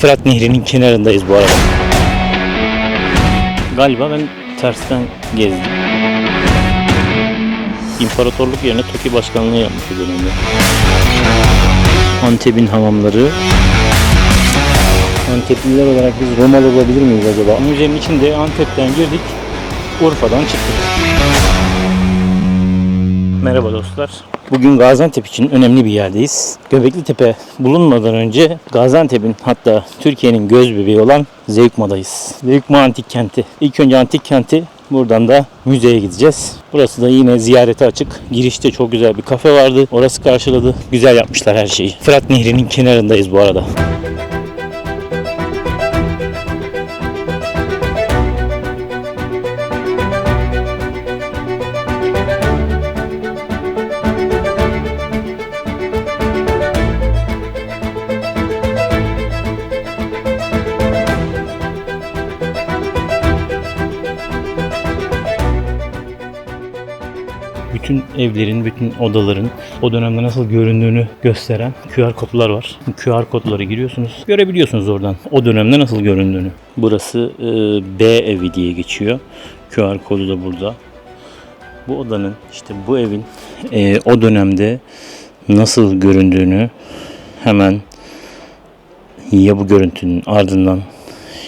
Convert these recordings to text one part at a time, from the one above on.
Fırat Nehri'nin kenarındayız bu arada. Galiba ben tersten gezdim. İmparatorluk yerine Toki Başkanlığı yapmış bu dönemde. Antep'in hamamları. Antepliler olarak biz Romalı olabilir miyiz acaba? Müzenin içinde Antep'ten girdik, Urfa'dan çıktık. Merhaba dostlar. Bugün Gaziantep için önemli bir yerdeyiz. Göbekli Tepe bulunmadan önce Gaziantep'in hatta Türkiye'nin göz bebeği olan Zeugma'dayız. Zeugma Antik Kenti. İlk önce Antik Kenti buradan da müzeye gideceğiz. Burası da yine ziyarete açık. Girişte çok güzel bir kafe vardı. Orası karşıladı. Güzel yapmışlar her şeyi. Fırat Nehri'nin kenarındayız bu arada. Bütün evlerin, bütün odaların o dönemde nasıl göründüğünü gösteren QR kodlar var. QR kodları giriyorsunuz. Görebiliyorsunuz oradan o dönemde nasıl göründüğünü. Burası e, B evi diye geçiyor. QR kodu da burada. Bu odanın işte bu evin e, o dönemde nasıl göründüğünü hemen ya bu görüntünün ardından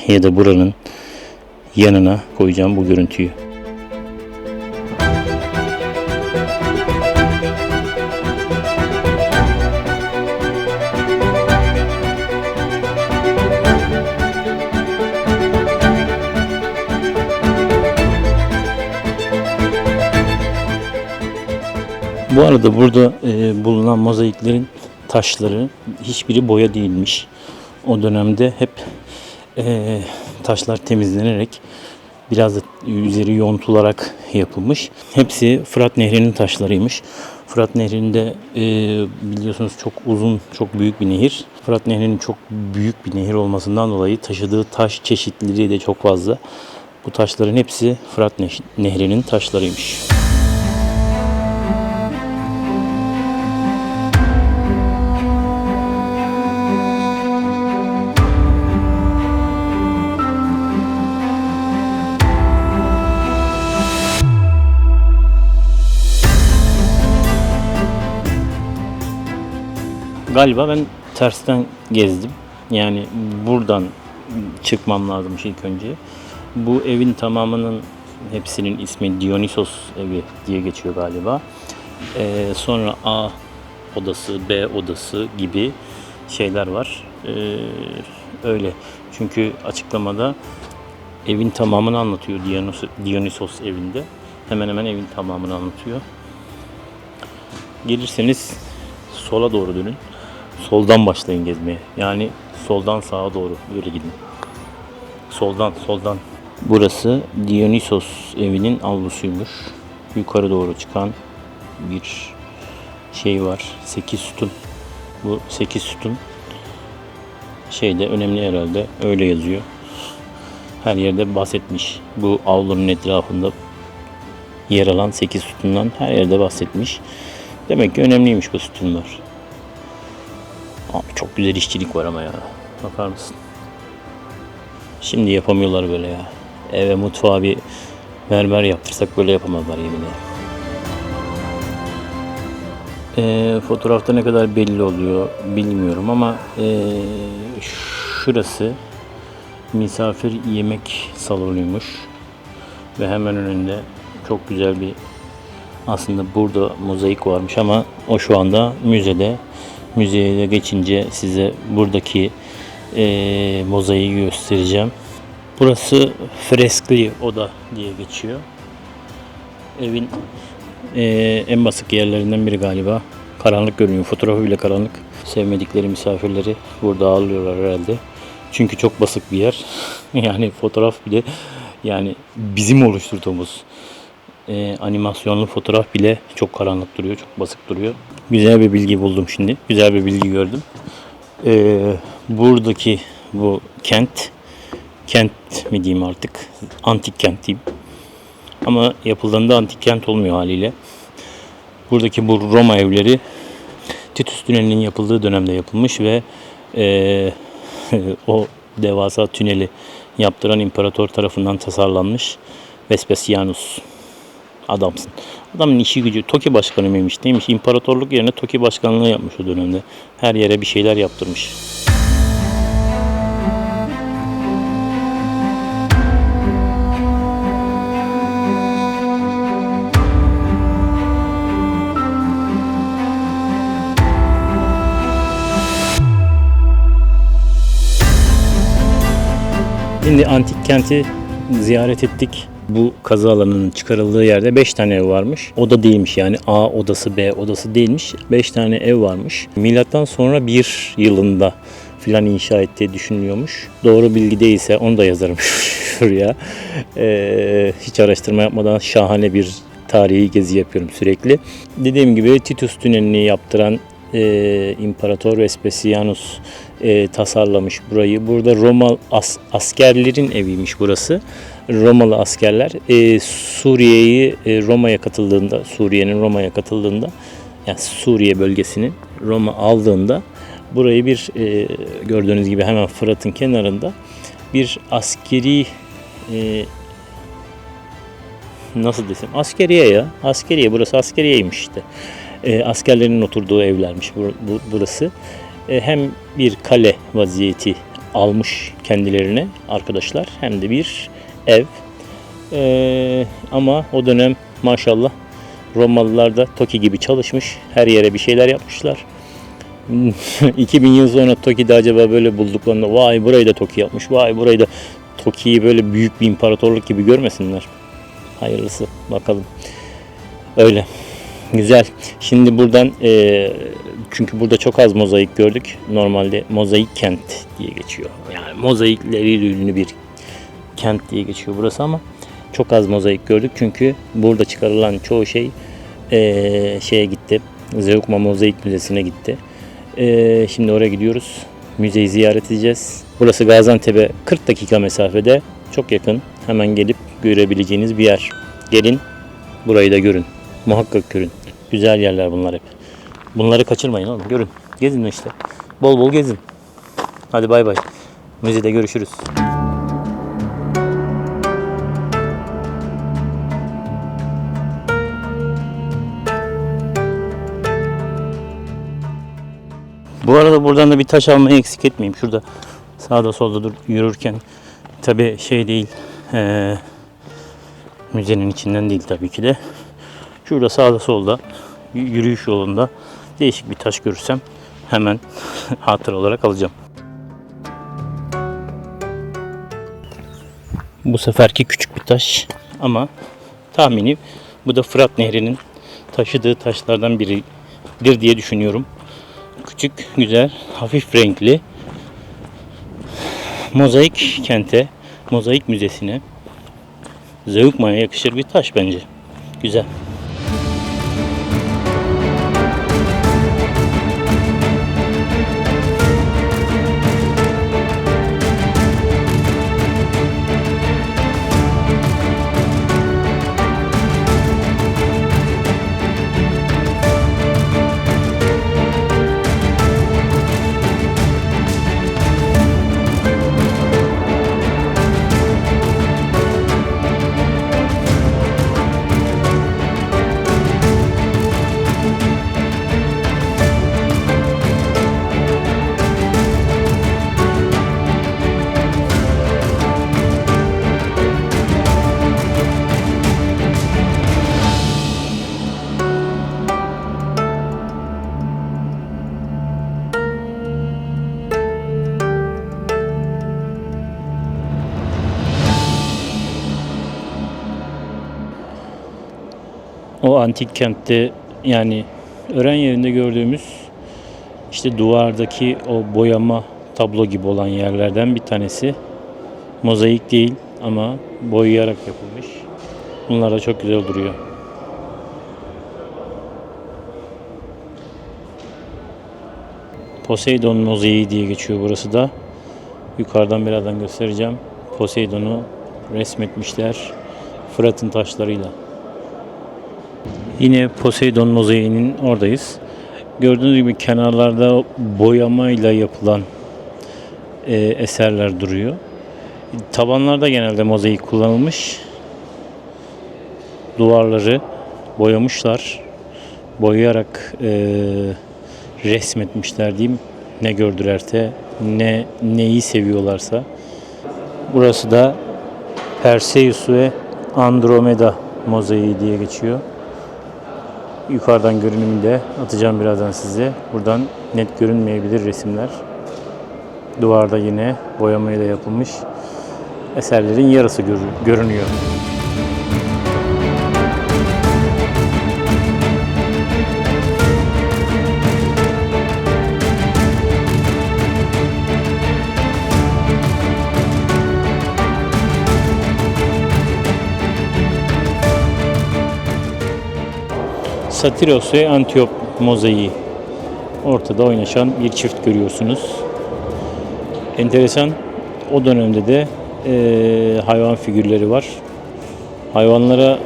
ya da buranın yanına koyacağım bu görüntüyü. Bu arada burada e, bulunan mozaiklerin taşları hiçbiri boya değilmiş. O dönemde hep e, taşlar temizlenerek biraz da üzeri yontularak yapılmış. Hepsi Fırat Nehri'nin taşlarıymış. Fırat Nehri'nde e, biliyorsunuz çok uzun, çok büyük bir nehir. Fırat Nehri'nin çok büyük bir nehir olmasından dolayı taşıdığı taş çeşitliliği de çok fazla. Bu taşların hepsi Fırat Neh- Nehri'nin taşlarıymış. Galiba ben tersten gezdim. Yani buradan çıkmam lazımmış ilk önce. Bu evin tamamının hepsinin ismi Dionysos evi diye geçiyor galiba. Ee, sonra A odası, B odası gibi şeyler var. Ee, öyle. Çünkü açıklamada evin tamamını anlatıyor Dionysos, Dionysos evinde. Hemen hemen evin tamamını anlatıyor. Gelirseniz sola doğru dönün. Soldan başlayın gezmeye. Yani soldan sağa doğru böyle gidin. Soldan, soldan. Burası Dionysos evinin avlusuymuş. Yukarı doğru çıkan bir şey var. 8 sütun. Bu 8 sütun şeyde önemli herhalde. Öyle yazıyor. Her yerde bahsetmiş. Bu avlunun etrafında yer alan 8 sütundan her yerde bahsetmiş. Demek ki önemliymiş bu sütunlar. Abi çok güzel işçilik var ama ya. Bakar mısın? Şimdi yapamıyorlar böyle ya. Eve mutfağa bir mermer yaptırsak böyle yapamazlar yemin ederim. Ee, fotoğrafta ne kadar belli oluyor bilmiyorum ama ee, şurası misafir yemek salonuymuş ve hemen önünde çok güzel bir aslında burada mozaik varmış ama o şu anda müzede. Müzeye geçince size buradaki eee mozaiği göstereceğim. Burası freskli oda diye geçiyor. Evin eee, en basık yerlerinden biri galiba. Karanlık görünüyor. Fotoğrafı bile karanlık. Sevmedikleri misafirleri burada ağırlıyorlar herhalde. Çünkü çok basık bir yer. yani fotoğraf bile yani bizim oluşturduğumuz e, animasyonlu fotoğraf bile çok karanlık duruyor, çok basık duruyor. Güzel bir bilgi buldum şimdi. Güzel bir bilgi gördüm. E, buradaki bu kent, kent mi diyeyim artık, antik kent diyeyim. Ama yapıldığında antik kent olmuyor haliyle. Buradaki bu Roma evleri Titus Tüneli'nin yapıldığı dönemde yapılmış ve e, o devasa tüneli yaptıran imparator tarafından tasarlanmış Vespasianus. Adamsın. Adamın işi gücü Toki başkanı mıymış neymiş? İmparatorluk yerine Toki başkanlığı yapmış o dönemde. Her yere bir şeyler yaptırmış. Şimdi antik kenti ziyaret ettik. Bu kazı alanının çıkarıldığı yerde 5 tane ev varmış. Oda değilmiş yani A odası B odası değilmiş. 5 tane ev varmış. Milattan sonra bir yılında filan inşa ettiği düşünülüyormuş. Doğru bilgi değilse onu da yazarım şuraya. Ee, hiç araştırma yapmadan şahane bir tarihi gezi yapıyorum sürekli. Dediğim gibi Titus Tüneli'ni yaptıran e, İmparator Vespasianus e, tasarlamış burayı. Burada Roma as- askerlerin eviymiş burası. Romalı askerler e, Suriye'yi e, Roma'ya katıldığında, Suriye'nin Roma'ya katıldığında, yani Suriye bölgesini Roma aldığında burayı bir e, gördüğünüz gibi hemen Fırat'ın kenarında bir askeri e, nasıl desem askeriye ya askeriye burası askeriyeymiş işte. E, askerlerin oturduğu evlermiş bur- bu- burası. E, hem bir kale vaziyeti almış kendilerine arkadaşlar hem de bir ev E, ama o dönem maşallah Romalılar da Toki gibi çalışmış her yere bir şeyler yapmışlar 2000 yıl sonra Toki'de acaba böyle bulduklarında vay burayı da Toki yapmış vay burayı da Toki'yi böyle büyük bir imparatorluk gibi görmesinler. Hayırlısı bakalım. Öyle. Güzel. Şimdi buradan e, çünkü burada çok az mozaik gördük. Normalde mozaik kent diye geçiyor. Yani mozaikleriyle ünlü bir kent diye geçiyor burası ama çok az mozaik gördük. Çünkü burada çıkarılan çoğu şey e, şeye gitti. Zeugma Mozaik Müzesi'ne gitti. E, şimdi oraya gidiyoruz. Müzeyi ziyaret edeceğiz. Burası Gaziantep'e 40 dakika mesafede. Çok yakın. Hemen gelip görebileceğiniz bir yer. Gelin burayı da görün. Muhakkak görün. Güzel yerler bunlar hep. Bunları kaçırmayın oğlum. Görün. Gezin işte. Bol bol gezin. Hadi bay bay. Müzede görüşürüz. Bu arada buradan da bir taş almayı eksik etmeyeyim. Şurada sağda solda dur, yürürken tabi şey değil eee, müzenin içinden değil tabii ki de. Şurada sağda solda yürüyüş yolunda değişik bir taş görürsem hemen hatıra olarak alacağım. Bu seferki küçük bir taş ama tahmini bu da Fırat Nehri'nin taşıdığı taşlardan biridir diye düşünüyorum küçük, güzel, hafif renkli mozaik kente, mozaik müzesine Zeugma'ya yakışır bir taş bence. Güzel. Antik kentte yani öğren yerinde gördüğümüz işte duvardaki o boyama tablo gibi olan yerlerden bir tanesi. Mozaik değil ama boyayarak yapılmış. Bunlar da çok güzel duruyor. Poseidon mozaiği diye geçiyor burası da. Yukarıdan birazdan göstereceğim. Poseidon'u resmetmişler Fırat'ın taşlarıyla. Yine Poseidon mozaiğinin oradayız. Gördüğünüz gibi kenarlarda boyamayla yapılan e, eserler duruyor. Tavanlarda genelde mozaik kullanılmış. Duvarları boyamışlar. Boyayarak e, resmetmişler diyeyim. Ne gördülerse, ne neyi seviyorlarsa. Burası da Perseus ve Andromeda mozaiği diye geçiyor. Yukarıdan görünümü de atacağım birazdan size. Buradan net görünmeyebilir resimler. Duvarda yine boyamayla yapılmış eserlerin yarısı gör- görünüyor. Satiros ve Antiop mozaiği ortada oynaşan bir çift görüyorsunuz. Enteresan o dönemde de eee, hayvan figürleri var. Hayvanlara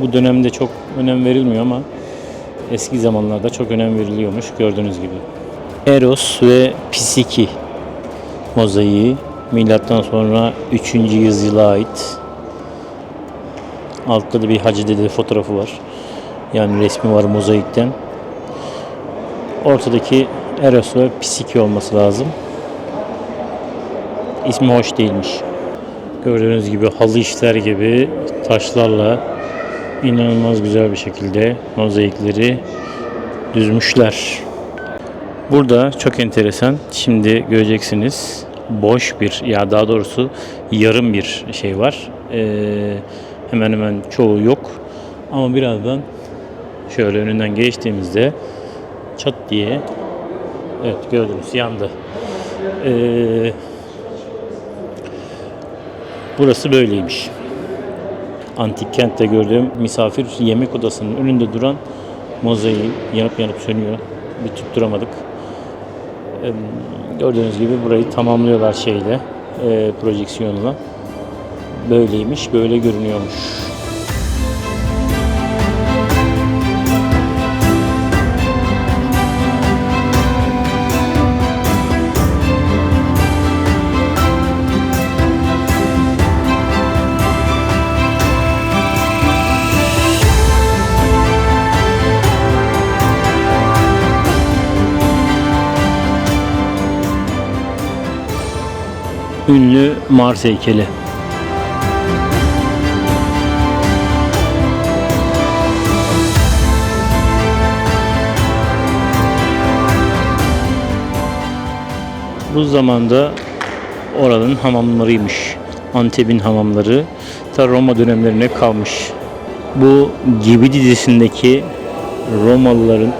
bu dönemde çok önem verilmiyor ama eski zamanlarda çok önem veriliyormuş gördüğünüz gibi. Eros ve Pisiki mozaiği milattan sonra 3. yüzyıla ait. Altta da bir Hacı Dede fotoğrafı var. Yani resmi var mozaikten. Ortadaki Eros ve Pisiki olması lazım. İsmi hoş değilmiş. Gördüğünüz gibi halı işler gibi taşlarla inanılmaz güzel bir şekilde mozaikleri düzmüşler. Burada çok enteresan. Şimdi göreceksiniz. Boş bir ya daha doğrusu yarım bir şey var. Ee, hemen hemen çoğu yok. Ama birazdan şöyle önünden geçtiğimizde çat diye evet gördünüz yandı. Ee, burası böyleymiş. Antik kentte gördüğüm misafir yemek odasının önünde duran mozaiğin yanıp yanıp sönüyor. Bir tutturamadık. Ee, gördüğünüz gibi burayı tamamlıyorlar şeyle, e, projeksiyonla. Böyleymiş, böyle görünüyormuş. Ünlü Mars heykeli. Bu zamanda oranın hamamlarıymış. Antep'in hamamları ta Roma dönemlerine kalmış. Bu Gibi dizisindeki Romalıların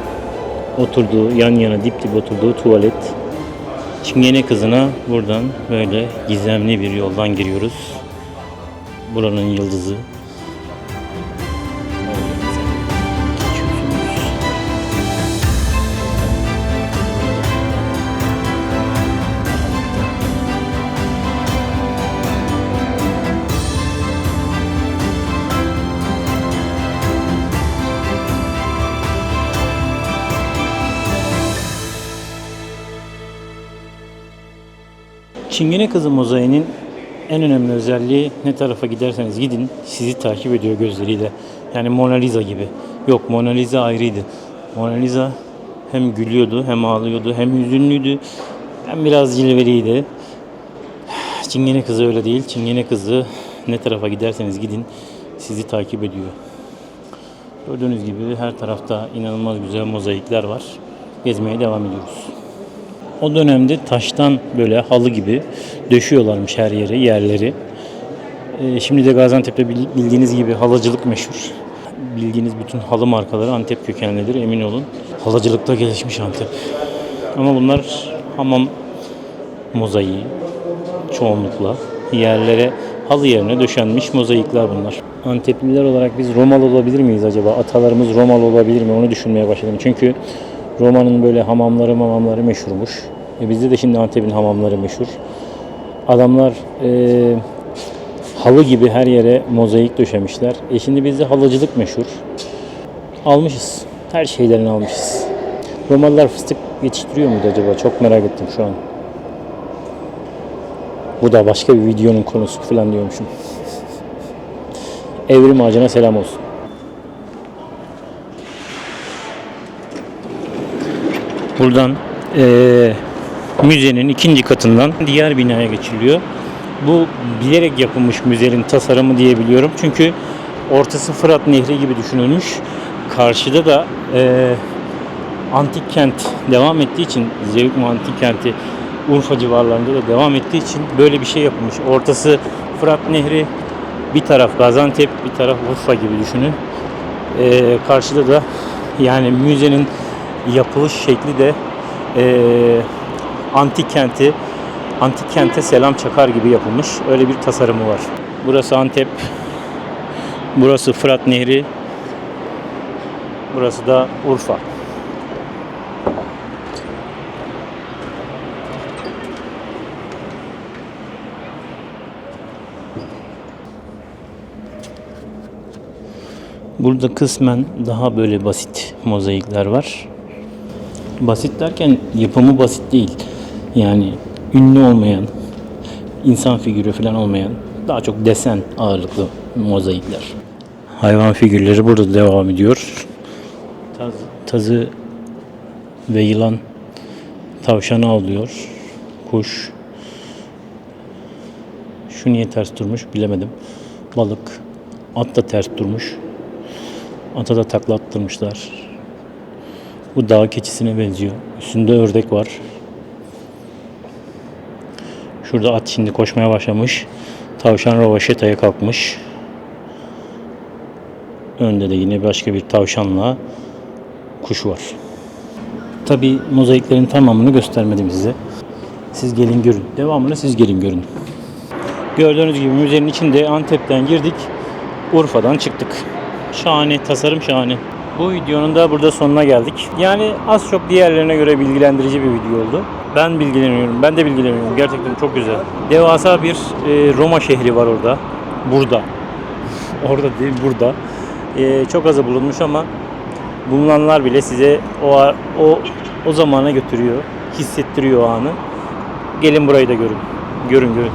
oturduğu, yan yana dip dip oturduğu tuvalet. Çingene kızına buradan böyle gizemli bir yoldan giriyoruz. Buranın yıldızı. Çingene Kızı mozaiğinin en önemli özelliği ne tarafa giderseniz gidin sizi takip ediyor gözleriyle. Yani Mona Lisa gibi. Yok Mona Lisa ayrıydı. Mona Lisa hem gülüyordu hem ağlıyordu hem hüzünlüydü hem biraz cilveliydi. Çingene Kızı öyle değil. Çingene Kızı ne tarafa giderseniz gidin sizi takip ediyor. Gördüğünüz gibi her tarafta inanılmaz güzel mozaikler var. Gezmeye devam ediyoruz. O dönemde taştan böyle halı gibi döşüyorlarmış her yere, yerleri. Ee, şimdi de Gaziantep'te bil- bildiğiniz gibi halıcılık meşhur. Bildiğiniz bütün halı markaları Antep kökenlidir emin olun. Halıcılıkta gelişmiş Antep. Ama bunlar hamam mozaiği çoğunlukla. Yerlere halı yerine döşenmiş mozaikler bunlar. Antepliler olarak biz Romalı olabilir miyiz acaba? Atalarımız Romalı olabilir mi? Onu düşünmeye başladım. Çünkü Roma'nın böyle hamamları mamamları meşhurmuş. E bizde de şimdi Antep'in hamamları meşhur. Adamlar e, halı gibi her yere mozaik döşemişler. E şimdi bizde halıcılık meşhur. Almışız. Her şeylerini almışız. Romalılar fıstık yetiştiriyor muydu acaba? Çok merak ettim şu an. Bu da başka bir videonun konusu falan diyormuşum. Evrim ağacına selam olsun. Buradan eee, müzenin ikinci katından diğer binaya geçiliyor. Bu bilerek yapılmış müzenin tasarımı diyebiliyorum. Çünkü ortası Fırat Nehri gibi düşünülmüş. Karşıda da eee, antik kent devam ettiği için Zevkmi Antik Kenti Urfa civarlarında da devam ettiği için böyle bir şey yapılmış. Ortası Fırat Nehri, bir taraf Gaziantep, bir taraf Urfa gibi düşünün. Ee, karşıda da yani müzenin yapılış şekli de ee, antik kenti antik kente selam çakar gibi yapılmış. Öyle bir tasarımı var. Burası Antep. Burası Fırat Nehri. Burası da Urfa. Burada kısmen daha böyle basit mozaikler var. Basit derken yapımı basit değil. Yani ünlü olmayan, insan figürü falan olmayan, daha çok desen ağırlıklı mozaikler. Hayvan figürleri burada devam ediyor. Taz, tazı ve yılan tavşanı avlıyor. Kuş. Şu niye ters durmuş bilemedim. Balık. At da ters durmuş. Ata da takla attırmışlar. Bu dağ keçisine benziyor. Üstünde ördek var. Şurada at şimdi koşmaya başlamış. Tavşan rovaşetaya kalkmış. Önde de yine başka bir tavşanla kuş var. Tabi mozaiklerin tamamını göstermedim size. Siz gelin görün. Devamını siz gelin görün. Gördüğünüz gibi müzenin içinde Antep'ten girdik. Urfa'dan çıktık. Şahane, tasarım şahane. Bu videonun da burada sonuna geldik. Yani az çok diğerlerine göre bilgilendirici bir video oldu. Ben bilgileniyorum, ben de bilgileniyorum. Gerçekten çok güzel. Devasa bir e, Roma şehri var orada. Burada. Orada değil, burada. E, çok azı bulunmuş ama bulunanlar bile size o o o zamana götürüyor, hissettiriyor o anı. Gelin burayı da görün. Görün görün.